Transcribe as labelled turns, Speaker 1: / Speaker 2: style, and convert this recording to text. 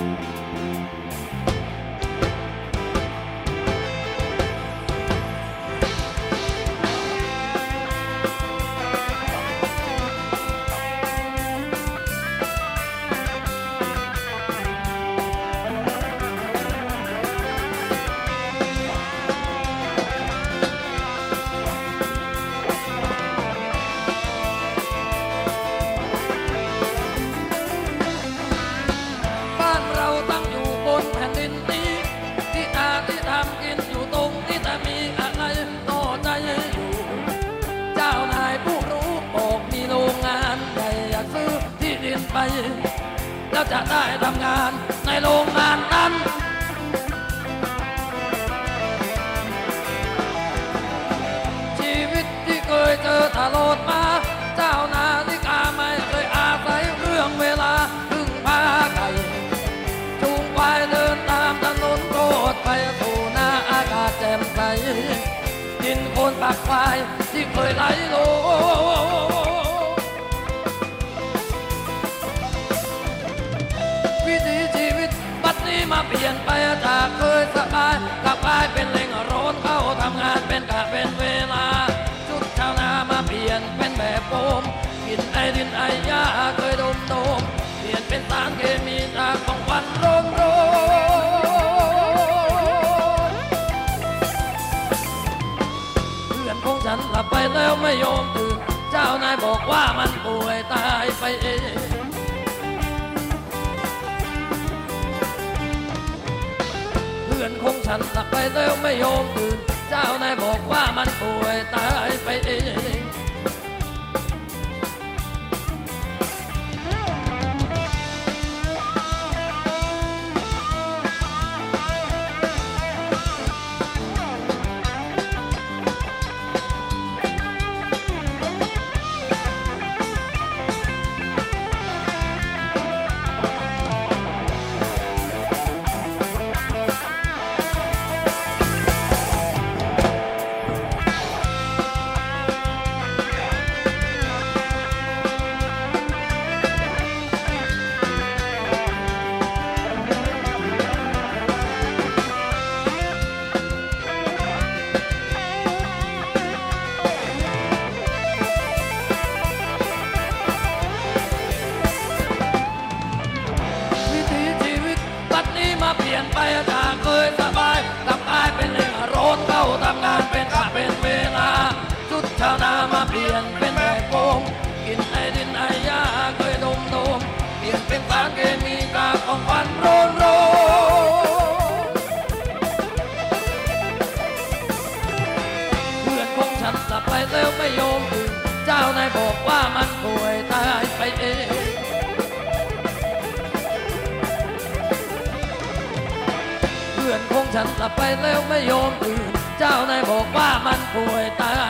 Speaker 1: Thank you. ไป แล้วจะได้ทำงานในโรงงานนั้นชีวิตที่เคยเจอตลอดมา เจ้านาฬิกาไม่เคยอาศัยเรื่องเวลาพึ่งพาไก่จูงควายเดินตามถนนโคตรไปสู่หน้าอากาศแจ่มใสดินโคนปากควายที่เคยไหลโล วิถีชีวิตบัดนี้มาเปลี่ยนไปจากเคยสบายกลับกลายเป็นเร่งร้อนเข้าทำงานเป็นกะเป็นเวลาชุดชาวนามาเปลี่ยนเป็นแบบโฟมกินไอดินไอยาเคยดมโดมเปลี่ยนเป็นสารเคมีจากของควันโรมโรมเพื่อนของฉันหลับไปแล้วไม่ยอมตื่นเจ้านายบอกว่ามัน พื่อนของฉันหลับไปแล้วไม่ยอมตื่น เจ้านายบอกว่ามันป่วยตายไปเอง เปลี่ยนไปจาเคยสบายกลับกลายเป็นเรื่องร้อนเข้าทำงานเป็นกะเป็นเวลาชุดชาวนามาเปลี่ยนเป็นแบบโฟมกินไอดินไอยาเคยดมดมเปลี่ยนเป็นสารเคมีกาของวันโรนโรเพื่อนของฉันหลับไปแล้วไม่ยอมตื่นเจ้านายบอกว่ามันป่วย ฉันหลับไปแล้วไม่ยอมตื่น เจ้านายบอกว่ามันป่วยตาย